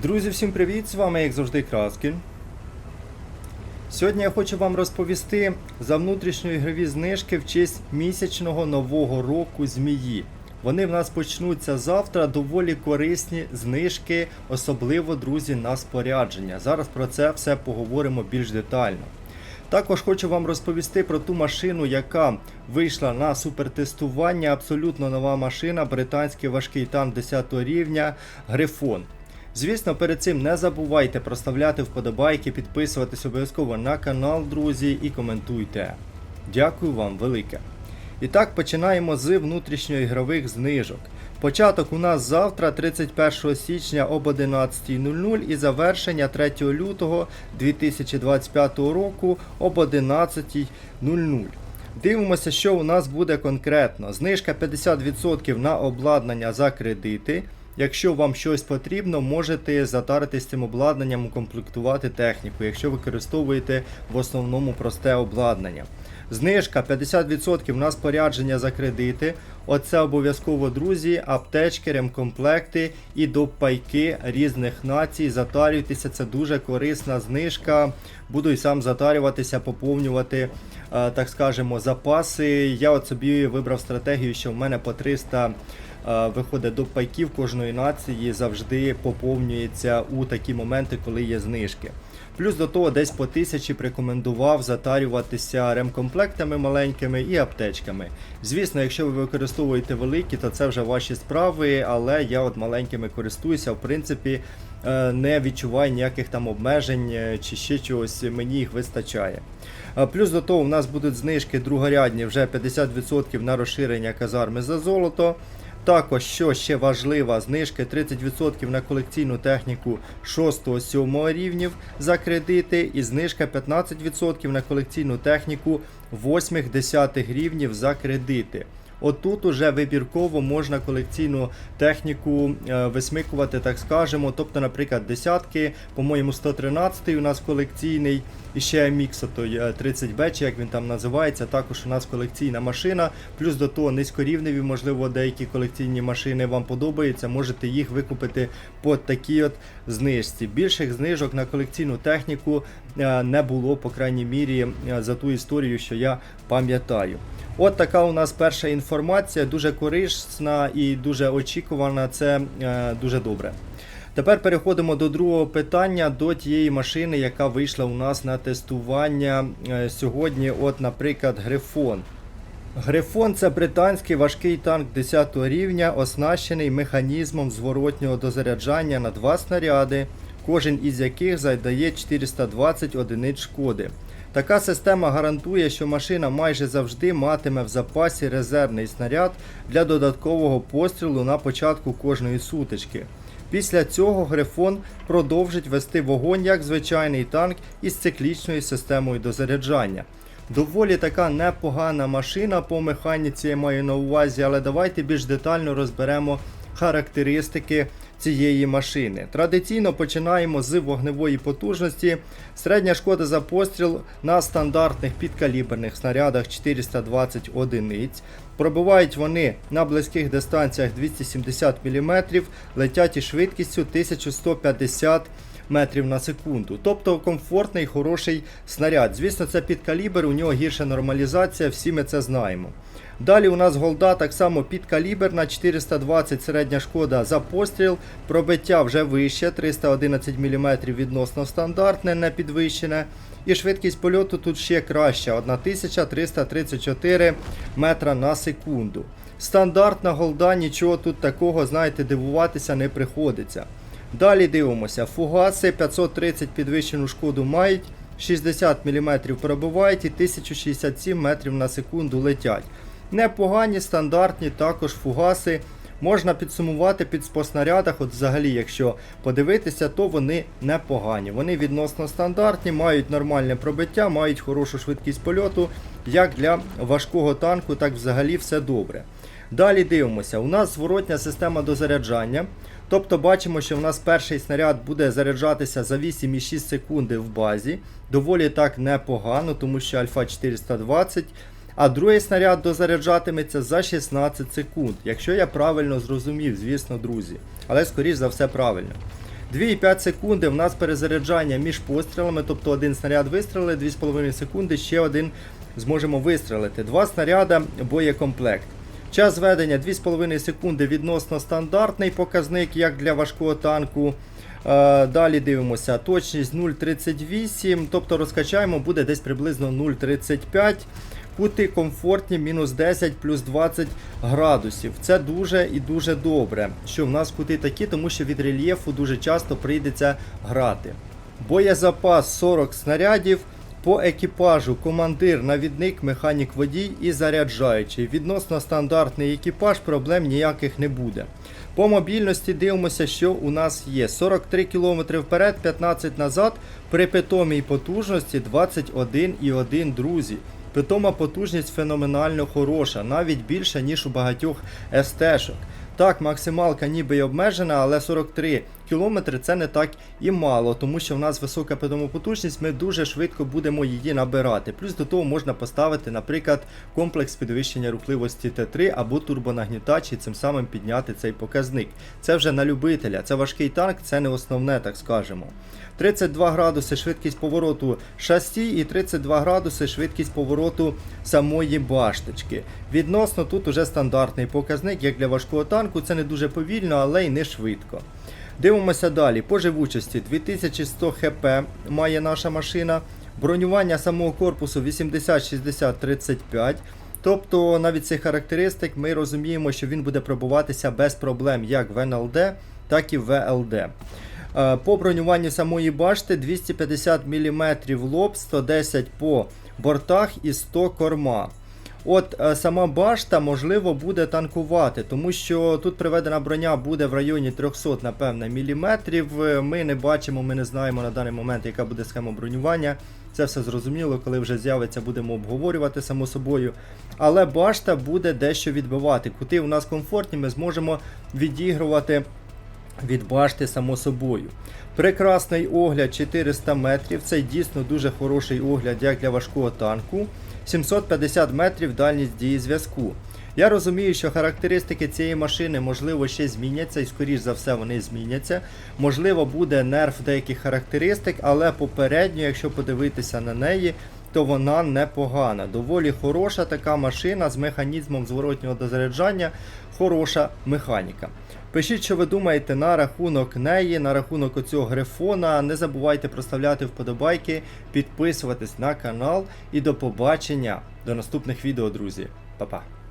Друзі, всім привіт! З вами, як завжди, Краскін. Сьогодні я хочу вам розповісти за внутрішньоігрові знижки в честь місячного нового року змії. Вони в нас почнуться завтра. Доволі корисні знижки, особливо, друзі, на спорядження. Зараз про це все поговоримо більш детально. Також хочу вам розповісти про ту машину, яка вийшла на супертестування. Абсолютно нова машина, британський важкий танк 10 рівня Грифон. Звісно, перед цим не забувайте проставляти вподобайки, підписуватись обов'язково на канал, друзі, і коментуйте. Дякую вам велике. І так починаємо з внутрішньоігрових знижок. Початок у нас завтра, 31 січня об 11.00 і завершення 3 лютого 2025 року об 11.00. Дивимося, що у нас буде конкретно. Знижка 50% на обладнання за кредити. Якщо вам щось потрібно, можете затаритись цим обладнанням, укомплектувати техніку, якщо використовуєте в основному просте обладнання. Знижка 50% на спорядження за кредити. Оце обов'язково, друзі, аптечки, ремкомплекти і допайки різних націй. Затарюйтеся, це дуже корисна знижка. Буду і сам затарюватися, поповнювати, е, так скажемо, запаси. Я от собі вибрав стратегію, що в мене по 300 е, виходить до пайків кожної нації завжди поповнюється у такі моменти, коли є знижки. Плюс до того десь по тисячі рекомендував затарюватися ремкомплектами маленькими і аптечками. Звісно, якщо ви використовуєте великі, то це вже ваші справи, але я от маленькими користуюся, в принципі, е, не відчуваю ніяких там обмежень е, чи ще чогось, мені їх вистачає. Е, Плюс до того, у нас будуть знижки другорядні вже 50% на розширення казарми за золото. Також, що ще важлива, знижки 30% на колекційну техніку 6-7 рівнів за кредити, і знижка 15% на колекційну техніку 8-10 рівнів за кредити. Отут уже вибірково можна колекційну техніку е, висмикувати, так скажемо. Тобто, наприклад, десятки, по-моєму, 113 у нас колекційний, і ще MX, той е, 30B, чи як він там називається. Також у нас колекційна машина. Плюс до того низькорівневі, можливо, деякі колекційні машини вам подобаються. Можете їх викупити по такій от знижці. Більших знижок на колекційну техніку е, не було, по крайній мірі, е, за ту історію, що я пам'ятаю. От така у нас перша інформація, дуже корисна і дуже очікувана. Це е, дуже добре. Тепер переходимо до другого питання, до тієї машини, яка вийшла у нас на тестування е, сьогодні. От, наприклад, Грифон. Грифон це британський важкий танк 10 рівня, оснащений механізмом зворотнього дозаряджання на два снаряди, кожен із яких завдає 420 одиниць шкоди. Така система гарантує, що машина майже завжди матиме в запасі резервний снаряд для додаткового пострілу на початку кожної сутички. Після цього Грифон продовжить вести вогонь як звичайний танк із циклічною системою дозаряджання. Доволі така непогана машина по механіці я маю на увазі, але давайте більш детально розберемо характеристики цієї машини. Традиційно починаємо з вогневої потужності. Середня шкода за постріл на стандартних підкаліберних снарядах 420 одиниць. Пробивають вони на близьких дистанціях 270 мм, летять із швидкістю 1150 метрів на секунду. Тобто комфортний, хороший снаряд. Звісно, це під калібр, у нього гірша нормалізація, всі ми це знаємо. Далі у нас голда так само під калібр на 420 середня шкода за постріл, пробиття вже вище, 311 мм відносно стандартне, не підвищене. І швидкість польоту тут ще краща 1334 метра на секунду. Стандартна голда, нічого тут такого, знаєте, дивуватися не приходиться. Далі дивимося, фугаси 530 підвищену шкоду мають, 60 мм пробивають і 1067 метрів на секунду летять. Непогані, стандартні також фугаси. Можна підсумувати під споснарядах, от взагалі, якщо подивитися, то вони непогані. Вони відносно стандартні, мають нормальне пробиття, мають хорошу швидкість польоту. Як для важкого танку, так взагалі все добре. Далі дивимося, у нас зворотня система дозаряджання. Тобто бачимо, що в нас перший снаряд буде заряджатися за 8,6 секунди в базі. Доволі так непогано, тому що Альфа 420. А другий снаряд дозаряджатиметься за 16 секунд. Якщо я правильно зрозумів, звісно, друзі. Але скоріш за все правильно. 2,5 секунди в нас перезаряджання між пострілами, тобто один снаряд вистріли, 2,5 секунди, ще один зможемо вистрелити. Два снаряда боєкомплект. Час зведення 2,5 секунди відносно стандартний показник, як для важкого танку. Е, Далі дивимося, точність 0,38, тобто розкачаємо, буде десь приблизно 0,35. Кути комфортні, мінус 10 плюс 20 градусів. Це дуже і дуже добре, що в нас кути такі, тому що від рельєфу дуже часто прийдеться грати. Боєзапас 40 снарядів. По екіпажу командир, навідник, механік водій і заряджаючий. Відносно стандартний екіпаж проблем ніяких не буде. По мобільності дивимося, що у нас є 43 км вперед, 15 назад, при питомій потужності 21,1 друзі. Питома потужність феноменально хороша, навіть більша, ніж у багатьох СТ-шок. Так, максималка ніби й обмежена, але 43 км це не так і мало, тому що в нас висока питома потужність, ми дуже швидко будемо її набирати. Плюс до того можна поставити, наприклад, комплекс підвищення рухливості Т3 або турбонагнітач і цим самим підняти цей показник. Це вже на любителя, це важкий танк, це не основне, так скажемо. 32 градуси швидкість повороту шасі і 32 градуси швидкість повороту самої башточки. Відносно тут уже стандартний показник, як для важкого танку, це не дуже повільно, але й не швидко. Дивимося далі. По живучості 2100 хп має наша машина. Бронювання самого корпусу 80, 60, 35. Тобто навіть цих характеристик ми розуміємо, що він буде пробуватися без проблем як в НЛД, так і в ВЛД. Е, По бронюванню самої башти 250 мм лоб, 110 по бортах і 100 корма. От е, сама башта, можливо, буде танкувати, тому що тут приведена броня буде в районі 300, напевне, міліметрів. Е, Ми не бачимо, ми не знаємо на даний момент, яка буде схема бронювання. Це все зрозуміло, коли вже з'явиться, будемо обговорювати само собою. Але башта буде дещо відбивати. Кути у нас комфортні, ми зможемо відігрувати від башти само собою. Прекрасний огляд 400 метрів. Це дійсно дуже хороший огляд як для важкого танку. 750 метрів дальність дії зв'язку. Я розумію, що характеристики цієї машини можливо ще зміняться, і скоріш за все вони зміняться. Можливо, буде нерв деяких характеристик, але попередньо, якщо подивитися на неї, то вона непогана. Доволі хороша така машина з механізмом зворотнього дозаряджання, хороша механіка. Пишіть, що ви думаєте на рахунок неї, на рахунок оцього грифона. Не забувайте проставляти вподобайки, підписуватись на канал і до побачення до наступних відео, друзі. Па-па.